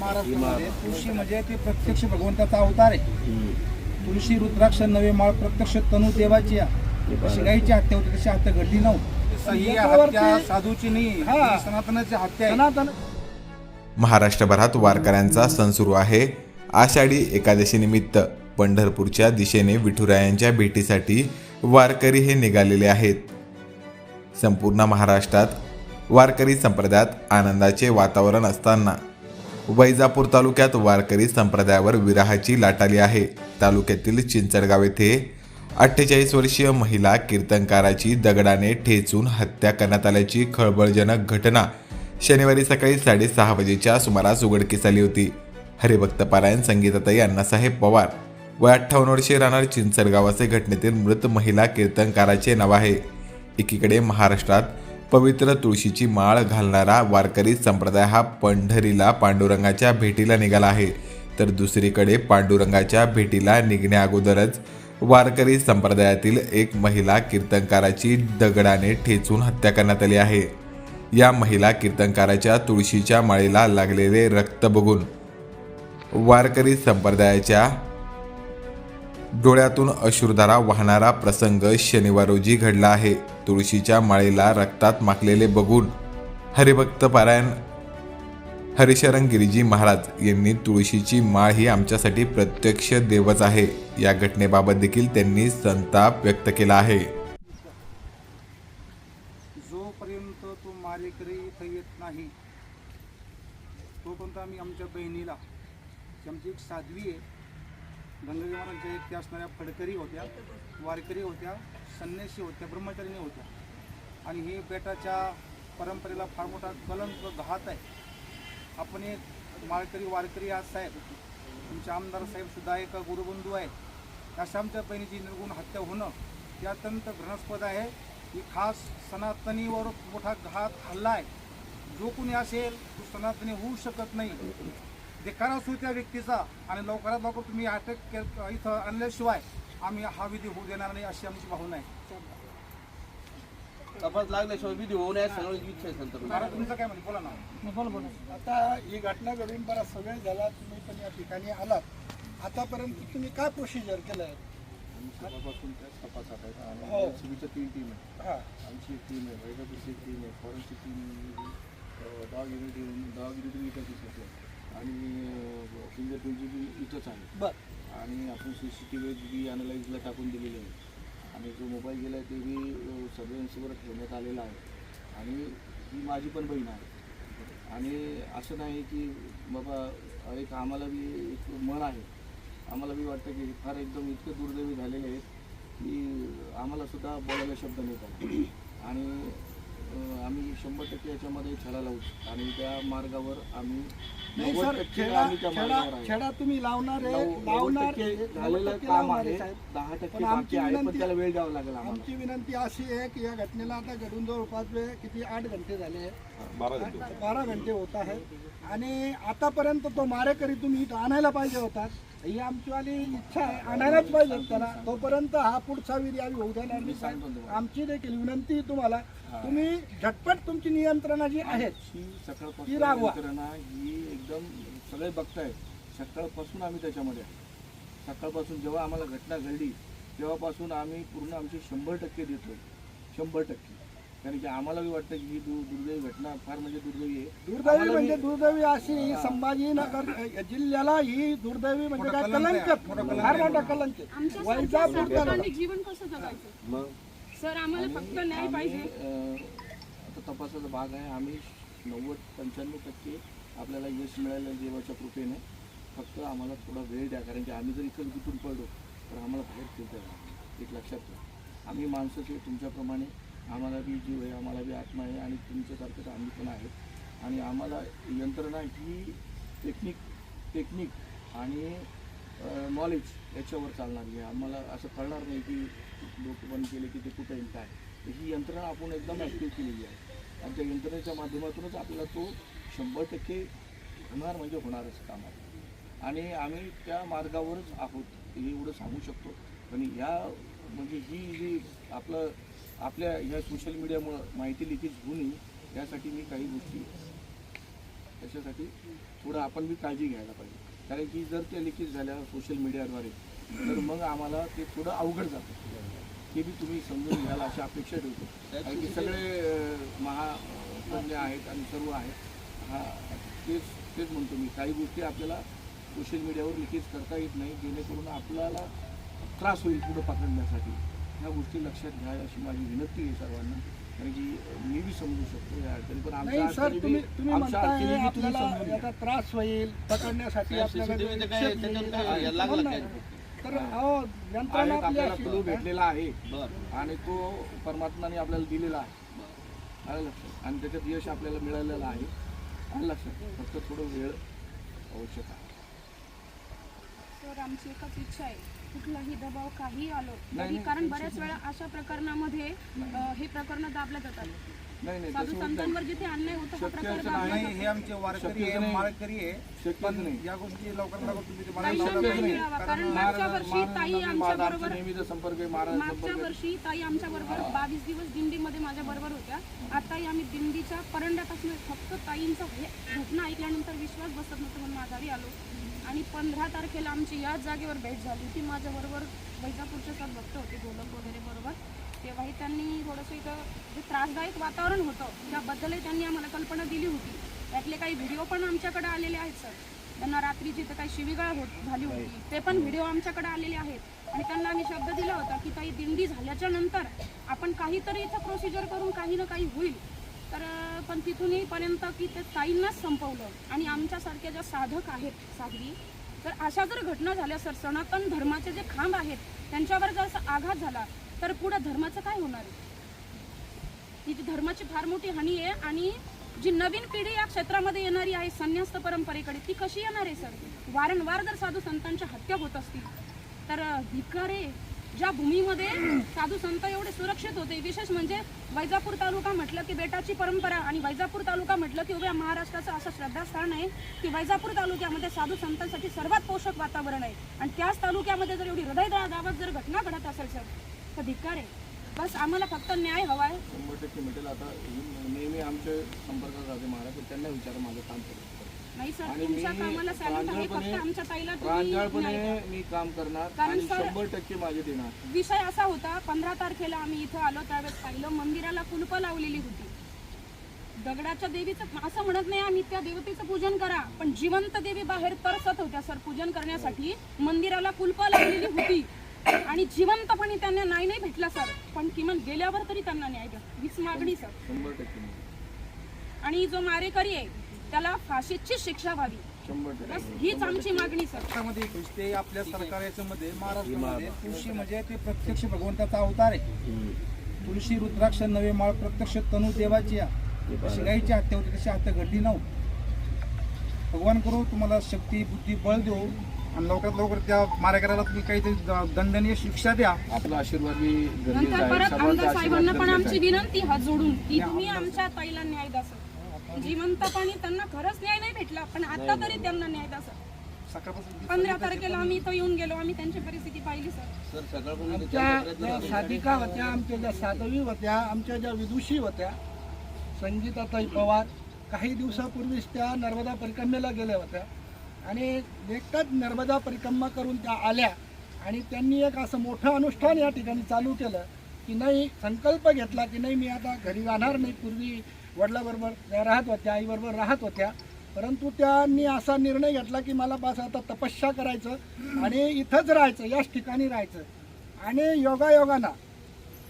महाराष्ट्रामध्ये तुळशी म्हणजे ते प्रत्यक्ष भगवंताचा अवतार आहे. तुळशी रुद्राक्ष नवे माळ प्रत्यक्ष तनु देवाची. जशी गायीची हत्या होती तशी हत्या घडली नव्हती. साधूची नाही ही. सनातनाची हत्या आहे. सनातन महाराष्ट्रभरात वारकऱ्यांचा सण सुरू आहे. आषाढी एकादशी निमित्त पंढरपूरच्या दिशेने विठुरायांच्या भेटीसाठी वारकरी हे निघालेले आहेत. संपूर्ण महाराष्ट्रात वारकरी संप्रदायात आनंदाचे वातावरण असताना वैजापूर तालुक्यात वारकरी संप्रदायावर विराहाची लाट आली आहे. तालुक्यातील चिंचडगाव येथे अठ्ठेचाळीस वर्षीय महिला कीर्तनकाराची दगडाने ठेचून हत्या करण्यात आल्याची खळबळजनक घटना शनिवारी सकाळी साडेसहा वाजेच्या सुमारास उघडकीस आली होती. हरिभक्त पारायण संगीताताई अण्णासाहेब पवार व अठ्ठावन्न वर्षे राहणार चिंचडगाव असे घटनेतील मृत महिला कीर्तनकाराचे नाव आहे. एकीकडे महाराष्ट्रात पवित्र तुळशीची माळ घालणारा वारकरी संप्रदाय हा पंढरीला पांडुरंगाच्या भेटीला निघाला आहे. तर दुसरीकडे पांडुरंगाच्या भेटीला निघण्या अगोदरच वारकरी संप्रदायातील एक महिला कीर्तनकाराची दगडाने ठेचून हत्या करण्यात आली आहे. या महिला कीर्तनकाराच्या तुळशीच्या माळीला लागलेले रक्त बघून वारकरी संप्रदायाच्या डोळ्यातून अश्रुधारा वाहणारा प्रसंग शनिवार रोजी घडला आहे. तुळशीच्या माळेला रक्तात माखलेले बघून हरिभक्त पारायण हरिशरण महाराज यांनी तुळशीची माळ ही आमच्यासाठी प्रत्यक्ष देवच आहे. या घटनेबाबत देखील त्यांनी संताप व्यक्त केला आहे. जोपर्यंत तो मारेकरी इथं येत नाही तोपर्यंत आम्ही आमच्या बहिणीला आमची एक साध्वी आहे गंगाजी महाराजांच्या एक असणाऱ्या फडकरी होत्या वारकरी होत्या संन्यासी होत्या ब्रह्मचारिणी होत्या. आणि हे बेटाच्या परंपरेला फार मोठा कलंक घात आहे. आपण एक माळकरी वारकरी आज साहेब तुमचे आमदार साहेबसुद्धा एक गुरुबंधू आहेत. अशा आमच्या बहिणीची निर्गुण हत्या होणं हे अत्यंत घृणास्पद आहे. ही खास सनातनीवर मोठा घात हल्ला आहे. जो कोणी असेल तो सनातनी होऊ शकत नाही. धिक्कार असू त्या व्यक्तीचा आणि लवकरात लवकर तुम्ही अटक के- इथं आणल्याशिवाय आम्ही हा विधी होऊ देणार नाही अशी आमची भावना आहे. तपास लागल्याशिवाय विधी होऊ नये सगळं इच्छा आहे संत महाराज तुमचं काय म्हणजे बोला ना. बोल बोल. आता ही घटना घडून बराच सगळे झाला तुम्ही पण या ठिकाणी आलात. आतापर्यंत तुम्ही काय प्रोसिजर केलं आहे सकाळपासून त्याच तपासात आहेत आणि हो. तीन टीम आहे हा. आमची एक टीम आहे वैद्यकीची एक टीम आहे forensic team dog unity dog unity आणि फिंगरप्रिंटची बी इथंच आहे. बर. आणि आपण सी सी टी व्ही बी अनालाइजला टाकून दिलेली आहे. आणि जो मोबाईल गेला आहे ते बी सर्वेलन्सवर ठेवण्यात आलेला आहे. आणि ही माझी पण बहीण आहे. आणि असं नाही की बाबा एक आम्हाला बी एक मन आहे. आम्हाला बी वाटतं की फार एकदम इतके दुर्दैवी झालेले आहेत की आम्हाला सुद्धा बोलायला शब्द नाही आणि आम्ही शंभर टक्के याच्यामध्ये छाला लावू. आणि त्या मार्गावर आम्ही नाही नव्वद सर टक्के खेळा आम्ही त्या खेळा मार्गावर आहे खेळा तुम्ही लावणार आहे नऊ- नव्वद लावणार टक्के नव्वद झालेलं टक्के काम लावणार आहे साहेब. दहा टक्के पण बाकी आमची आहे पण विनंती- त्याला वेळ द्यावा लागेल आम्हाला. आमची विनंती अशी आहे की या घटनेला आता घडून जवळपास वेळ किती आठ घंटे झाले आहेत. बारा घंटे होत आहेत. आणि आतापर्यंत तो मारेकरी तुम्ही इथं आणायला पाहिजे होता ही आमचीवाली इच्छा आहे आणायलाच पाहिजे त्याला तोपर्यंत हा पुढचा विधी आम्ही होऊ देणार नाही साहेब. आमची देखील विनंती आहे तुम्हाला तुम्ही झटपट तुमची नियंत्रणा जी आहेत ही ती सकाळपासून रागवा. यंत्रणा ही एकदम सगळे बघतायत सकाळपासून आम्ही त्याच्यामध्ये आहे. सकाळपासून जेव्हा आम्हाला घटना घडली तेव्हापासून आम्ही पूर्ण आमचे शंभर टक्के देतो शंभर टक्के कारण की आम्हाला बी वाटतं की ही दु दुर्दैवी घटना फार म्हणजे दुर्दैवी आहे. दुर्दैवी आम्हाला म्हणजे बी- दुर्दैवी अशी ही. संभाजीनगर जिल्ह्याला ही दुर्दैवी म्हणजे काय कलंक फार. मोठा कलंक आहे. आमच्या वैजापूर जीवन कसं जगायचं? मग? सर आम्हाला फक्त न्याय आम्ही, पाहिजे. अं, आता तपासाचा भाग आहे. आम्ही नव्वद पंच्याण्णव टक्के आपल्याला यश मिळालं देवाच्या कृपेने. फक्त आम्हाला थोडा वेळ द्या. कारण की आम्ही जर इकडे गुतून पडलो तर आम्हाला बाहेर फिरता येणार एक लक्षात घ्या आम्ही माणसाचे तुमच्याप्रमाणे आम्हाला बी जीव आहे आम्हाला बी आत्मा आहे आणि तुमच्यासारखंच आम्ही पण आहेत. आणि आम्हाला यंत्रणा ही टेक्निक टेक्निक आणि नॉलेज याच्यावर चालणारी आहे. आम्हाला असं कळणार नाही की लोक बंद केले की ते कुठे येईल काय तर ही यंत्रणा आपण एकदम ॲक्टिव्ह केलेली आहे. आणि त्या यंत्रणेच्या माध्यमातूनच आपल्याला तो शंभर टक्के होणार म्हणजे होणारच कामात. आणि आम्ही त्या मार्गावरच आहोत. हे एवढं सांगू शकतो. पण ह्या म्हणजे ही जी आपलं आपल्या ह्या सोशल मीडियामुळं माहिती लिकेज होऊ नये यासाठी मी काही गोष्टी त्याच्यासाठी थोडं आपण बी काळजी घ्यायला पाहिजे. कारण की जर त्या लिकेज झाल्या सोशल मीडियाद्वारे तर मग आम्हाला ते थोडं अवघड जातं. ते बी तुम्ही समजून घ्याल अशी अपेक्षा ठेवतो. कारण की सगळे महातज्ञ आहेत आणि सर्व आहेत. हा तेच तेच म्हणतो मी. काही गोष्टी आपल्याला सोशल मीडियावर लिकेज करता येत नाही जेणेकरून आपल्याला त्रास होईल पुढं पकडण्यासाठी. ह्या गोष्टी लक्षात घ्या अशी माझी विनंती आहे सर्वांना. कारण की मी बी समजू शकतो या अडचणी पण आमच्या अडचणी अडचणी तुम्ही समजून घ्या. त्रास होईल पकडण्यासाठी आपल्याला. तर अहो यंत्रणा आहेत, आपली आपल्याला अशी क्लू आहे. भेटलेला आहे. बरं. आणि तो परमात्माने आपल्याला दिलेला आहे. आलं लक्षात? आणि त्याच्यात यश आपल्याला मिळालेलं आहे. आलं लक्षात? फक्त थोडं वेळ आवश्यक आहे. तर आमची एकच इच्छा आहे कुठलाही दबाव काही आलो नाही, तरी कारण बऱ्याच वेळा अशा प्रकरणामध्ये हे प्रकरण दाबल्या जातात नाही नाही साधू तसं संतांवर जिथे अन्याय होतो हा शक्यच प्रकार नाही. दाबला नाही हे आमचे वारकरी शक्यच आहे नाही. माळकरी आहे शक्यच पण नाही. या गोष्टी लवकर लवकर तुम्ही ते मला ताईंना लावलं न्याय पाहिजे. मिळावा. कारण कारण मागच्या वर्षी ताई आमच्या बरोबर नेहमीचा संपर्क आहे महाराज मागच्या संपर्क वर्षी ताई आमच्या बरोबर बावीस दिवस दिंडीमध्ये माझ्या बरोबर होत्या आताही आम्ही दिंडीच्या परंड्यापासून फक्त ताईंचा हे घटना ऐकल्यानंतर विश्वास बसत नव्हतं म्हणून माघारी आलो आणि पंधरा तारखेला आमची याच जागेवर भेट झाली होती. माझ्याबरोबर वैजापूरचे सर भक्त होते गोलक वगैरे बरोबर. तेव्हाही त्यांनी थोडंसं इथं जे त्रासदायक वातावरण होतं त्याबद्दलही त्यांनी आम्हाला कल्पना दिली होती. त्यातले काही व्हिडिओ पण आमच्याकडे आलेले आहेत सर. त्यांना रात्रीची तर काही शिवीगाळ होत झाली होती ते पण व्हिडिओ आमच्याकडे आलेले आहेत. आणि त्यांना आम्ही शब्द दिला होता की काही दिंडी झाल्याच्यानंतर आपण काहीतरी इथं प्रोसिजर करून काही ना काही होईल. तर पण तिथूनहीपर्यंत की ते ताईंनाच संपवलं. आणि आमच्यासारख्या ज्या साधक आहेत साध्वी तर अशा जर घटना झाल्या सर सनातन धर्माचे जे खांब आहेत त्यांच्यावर जर असा आघात झाला तर पुढं धर्माचं काय होणार आहे? ही धर्माची फार मोठी हानी आहे आणि जी नवीन पिढी या क्षेत्रामध्ये येणारी आहे संन्यास्त परंपरेकडे ती कशी येणार आहे सर? वारंवार जर साधू संतांच्या हत्या होत असतील तर भिकारे धिक्कार आहे. ज्या भूमीमध्ये साधू संत एवढे सुरक्षित होते विशेष म्हणजे वैजापूर तालुका म्हटलं की बेटाची परंपरा आणि वैजापूर तालुका म्हटलं की उभ्या महाराष्ट्राचं असं श्रद्धास्थान आहे की वैजापूर तालुक्यामध्ये साधू संतांसाठी सर्वात पोषक वातावरण आहे. आणि त्याच तालुक्यामध्ये जर एवढी हृदय गावात जर घटना घडत असेल सर तर धिक्कार आहे. बस आम्हाला फक्त न्याय हवा आहे. शंभर टक्के मिळेल आता नेहमी आमच्या संपर्कात राहते महाराज त्यांना विचार माझं काम करू. नाही सर आणि तुमच्या कामाला सॅल्यूट आहे फक्त प्रांजळपणे- आमच्या ताईला तुम्ही प्रांजळपणे न्याय द्या. मी काम करणार कारण आणि सर- शंभर टक्के माझे देणार. विषय असा होता पंधरा तारखेला आम्ही इथं आलो त्यावेळेस पाहिलं मंदिराला कुलप लावलेली होती. दगडाच्या देवीचं असं म्हणत नाही आम्ही त्या देवतेचं पूजन करा पण जिवंत देवी बाहेर तरसत होत्या सर पूजन करण्यासाठी मंदिराला कुलप लावलेली होती. आणि जिवंतपणे त्यांना न्याय नाही भेटला सर पण किमान गेल्यावर तरी त्यांना न्याय द्या. हीच मागणी सर. शंभर टक्के मिळेल. आणि जो मारेकरी आहे त्याला फाशीची शिक्षा व्हावी. बस हीच आमची मागणी सर. महाराष्ट्रामध्ये ते आपल्या सरकार याच्यामध्ये महाराष्ट्रामध्ये तुळशी म्हणजे ते प्रत्यक्ष भगवंताचा अवतार आहे. तुळशी रुद्राक्ष नवे माळ प्रत्यक्ष तनु देवाची. जशी गायीची हत्या होती तशी हत्या घडली नव्हती भगवान करू तुम्हाला शक्ती बुद्धी बळ देऊ. आणि लवकरात लवकर त्या मारेकऱ्याला तुम्ही काहीतरी दंडनीय शिक्षा द्या. आपला आशीर्वाद गरजेचा नंतर परत आमदार साहेबांना पण आमची. विनंती हात जोडून. की तुम्ही आमच्या ताईला न्याय द्या सर. जिवंतपणी त्यांना खरंच न्याय नाही भेटला पण आता तरी त्यांना न्याय द्या सर. सकाळपासून पंधरा तारखेला आम्ही इथं येऊन गेलो आम्ही त्यांची परिस्थिती पाहिली सर. सर सकाळपासून आमच्या ज्या साधिका होत्या आमच्या ज्या साधवी होत्या आमच्या ज्या विदुषी होत्या संगीताताई पवार काही दिवसापूर्वीच त्या नर्मदा परिक्रमेला गेल्या होत्या. आणि एकटाच नर्मदा परिक्रमा करून त्या आल्या. आणि त्यांनी एक असं मोठं अनुष्ठान या ठिकाणी चालू केलं. की नाही संकल्प घेतला की नाही मी आता घरी जाणार नाही. पूर्वी वडिलाबरोबर त्या राहत होत्या आईबरोबर राहत होत्या. परंतु त्यांनी असा निर्णय घेतला की मला बस आता तपस्या करायचं आणि इथंच राहायचं याच ठिकाणी राहायचं. आणि योगायोगाना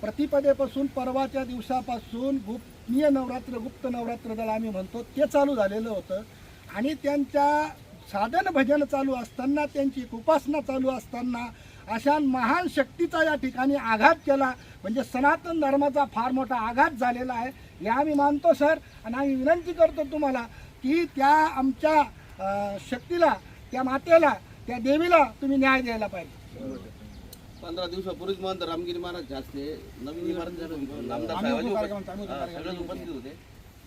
प्रतिपदेपासून परवाच्या दिवसापासून गुप्तनीय नवरात्र गुप्त नवरात्र ज्याला आम्ही म्हणतो ते चालू झालेलं होतं. आणि त्यांच्या साधन भजन चालू असताना त्यांची उपासना चालू असताना अशा महान शक्तीचा या ठिकाणी आघात केला. म्हणजे सनातन धर्माचा फार मोठा आघात झालेला आहे. हे आम्ही मानतो सर. आणि आम्ही विनंती करतो तुम्हाला की त्या आमच्या शक्तीला त्या मातेला त्या देवीला तुम्ही न्याय द्यायला पाहिजे. पंधरा दिवसापूर्वीच म्हणत रामगिरी महाराज जास्ते नवीन इमारत उपस्थित होते.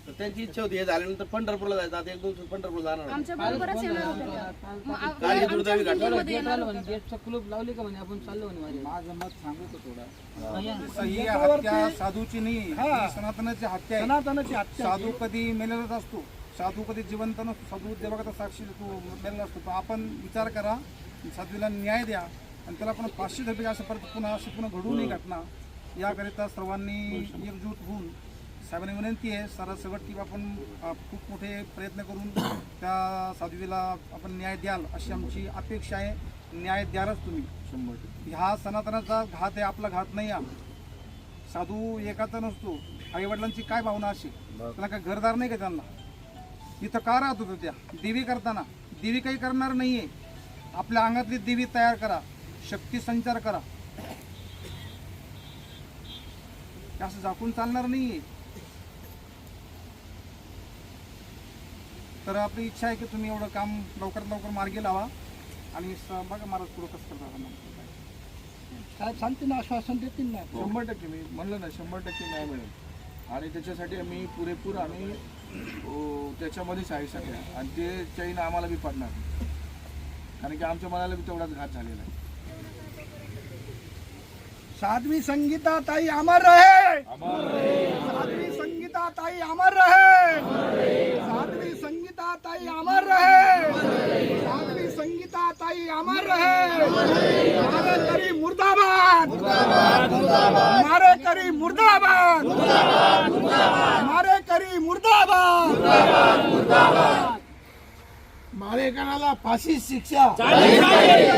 तर त्यांची इच्छा होती हे झाल्यानंतर पंढरपूरला जायचं आता एक दोन दिवस पंढरपूरला जाणार. आमच्या बरोबरच येणार होत्या त्या. मग आ- काळजी आमच्या दुर्दैवी घटना. गेटचा कुलूप लावली का म्हणे आपण चाललो म्हणे माझे माझं मत सांगू का थोडं. ही. हत्या साधूची नाही हा. ही सनातनाची हत्या आहे. सनातनाची हत्या साधू कधी मेलेलाच असतो. साधू कधी जिवंत नसतो. साधू देवाकथा साक्षी तो मेलेला असतो. पण आपण विचार करा साधूला न्याय द्या आणि त्याला पण फाशी धरली असं परत पुन्हा अशी पुन्हा घडू नये घटना. याकरिता सर्वांनी एकजूट होऊन साहेबांनी विनंती आहे सरसगट की आपण अ, खूप मोठे प्रयत्न करून त्या साध्वीला आपण न्याय द्याल अशी आमची अपेक्षा आहे. न्याय द्यालच तुम्ही. शंभर हा सनातनाचा घात आहे आपला घात नाही हा साधू एकाचा नसतो आई वडिलांची काय भावना अशी? त्याला काय घरदार नाही का त्यांना? इथं का राहत होतं त्या? देवी करताना. देवी काही करणार नाहीये. आपल्या अंगातली देवी तयार करा. शक्ती संचार करा. असं झाकून चालणार नाहीये. तर आपली इच्छा आहे की तुम्ही एवढं काम लवकरात लवकर मार्गी लावा. आणि स- बघा महाराज पुढं कसं करता आता. साहेब सांगतील ना आश्वासन देतील ना. शंभर टक्के मी म्हणलं ना शंभर टक्के न्याय मिळेल. आणि त्याच्यासाठी आम्ही पुरेपूर आम्ही अ, त्याच्यामध्येच आहे सगळ्या आणि ते चैन आम्हाला बी पडणार. कारण की आमच्या मनाला बी तेवढाच घात झालेला आहे. साध्वी संगीता ताई अमर रहे. साध्वी संगीता ताई अमर रहे. साध्वी ताई अमर रहे। आपली संगीता ताई अमर रहे। मारे करी मुर्दाबाद। मारे करी मुर्दाबाद। मारे करी मुर्दाबाद। मारेकराला फाशी शिक्षा।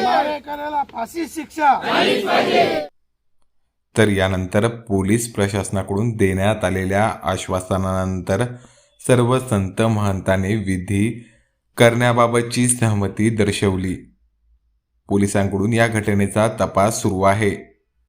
मारेकराला फाशी शिक्षा। तर यानंतर पोलीस प्रशासनाकडून देण्यात आलेल्या आश्वासनानंतर सर्व संत महंताने विधी करण्याबाबतची सहमती दर्शवली. पोलिसांकडून या घटनेचा तपास सुरू आहे.